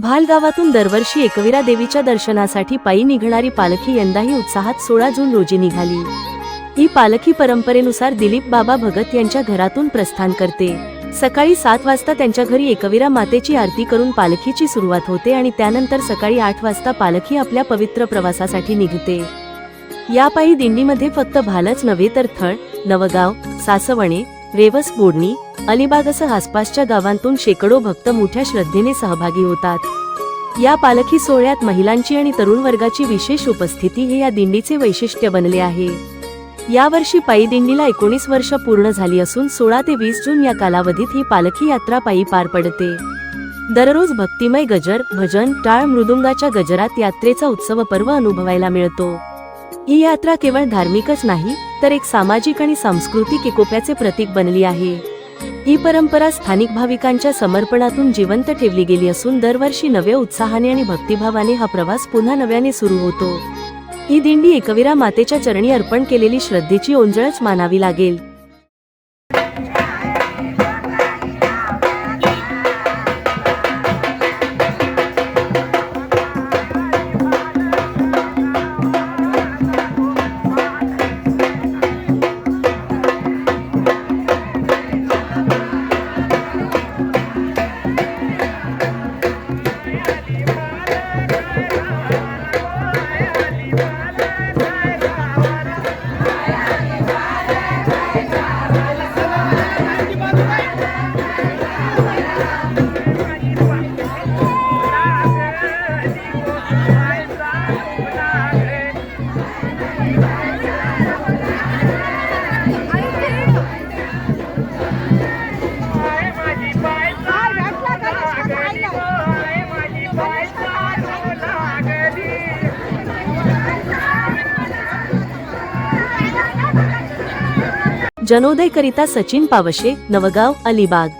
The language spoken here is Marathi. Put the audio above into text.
भालगावातून दरवर्षी एकविरा देवीच्या दर्शनासाठी पायी निघणारी पालखी यंदाही उत्साहात सोळा जून रोजी निघाली. ही पालखी परंपरेनुसार दिलीप बाबा भगत यांच्या घरातून प्रस्थान करते. सकाळी सात वाजता त्यांच्या घरी एकविरा मातेची आरती करून पालखीची सुरुवात होते आणि त्यानंतर सकाळी आठ वाजता पालखी आपल्या पवित्र प्रवासासाठी निघते. या पायी दिंडीमध्ये फक्त भालच नव्हे तर थळ नवगाव सासवणे रेवस बोडणी अलिबागसह आसपासच्या गावांतून शेकडो भक्त मोठ्या श्रद्धेने सहभागी होतात. या पालखी सोहळ्यात महिलांची आणि तरुण वर्गाची विशेष उपस्थिती हे या दिंडीचे वैशिष्ट्य बनले आहे. यावर्षी पायी दिंडीला एकोणीस वर्ष पूर्ण झाली असून सोळा ते वीस जून या कालावधीत ही पालखी यात्रा पायी पार पडते. दररोज भक्तिमय गजर भजन टाळ मृदुंगाच्या गजरात यात्रेचा उत्सव पर्व अनुभवायला मिळतो. ही यात्रा केवळ धार्मिकच नाही तर एक सामाजिक आणि सांस्कृतिक एकोप्याचे प्रतीक बनली आहे. ही परंपरा स्थानिक भाविकांच्या समर्पणातून जिवंत ठेवली गेली असून दरवर्षी नव्या उत्साहाने आणि भक्तिभावाने हा प्रवास पुन्हा नव्याने सुरू होतो. ही दिंडी एकविरा मातेच्या चरणी अर्पण केलेली श्रद्धेची ओंजळच मानावी लागेल. जनोदय करिता सचिन पावशे नवगाव अलिबाग.